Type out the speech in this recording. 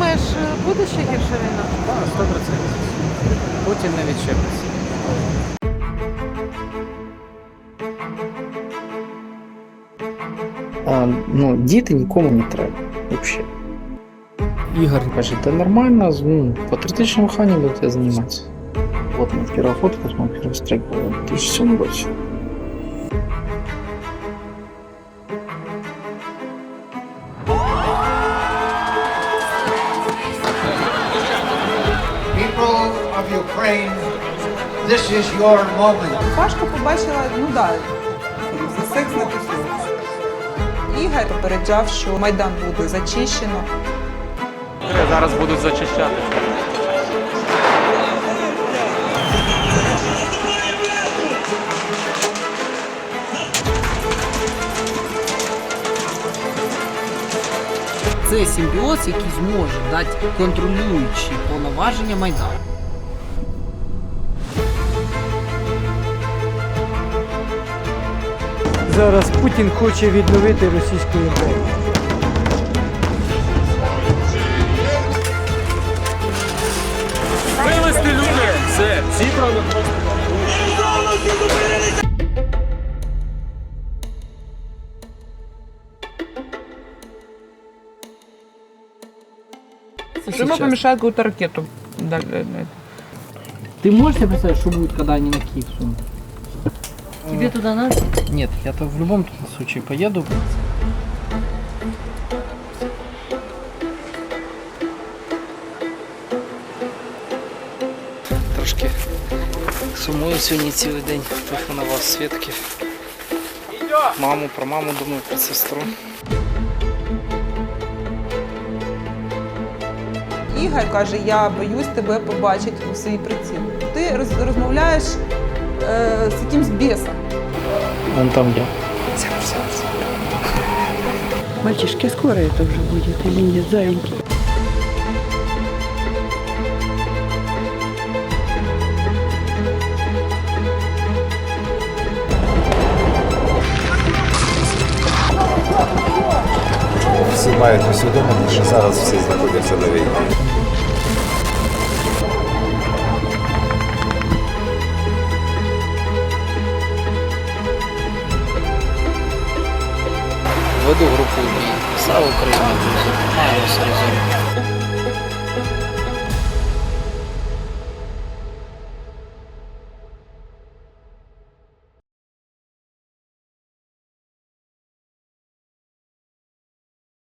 буде ще гірша війна? Так, 100%. Путін не відчепиться. А, ну, діти нікому не треба. Взагалі. Ігор каже, та нормально, з- ну, патріотичним вихованням будете займатися. Вот моя первая фотка, с моим первым стрейк был в 2007 году. Of Ukraine, this is your moment. Пашка побачила, ну да, за секс на тусовці. Ігор попереджав, що Майдан буде зачищено. Зараз будуть зачищати. Це симбіоз, який зможе дати контролюючі повноваження Майдану. Зараз Путін хоче відновити Російську імперію. Вивезти людей! Все, зібрано. Прямо помешают какую-то ракету. Ты можешь себе представить, что будет, когда они на Киев сунут? Тебе туда надо? Нет, я-то в любом случае поеду. Трошки сумую сьогодні цілий день. Телефонував Свідки. Маму, про маму думаю, про сестру. Ігор каже, я боюсь тебе побачити у свій приціл. Ти роз- розмовляєш е, з якимсь бісом. Вон там я. Мальчишки, скоро это уже будет или нет, зайки? Всі мають усвідомити, що зараз всі знаходяться на війні. веду групу. Слава Україні, друзі! Маю вас разом!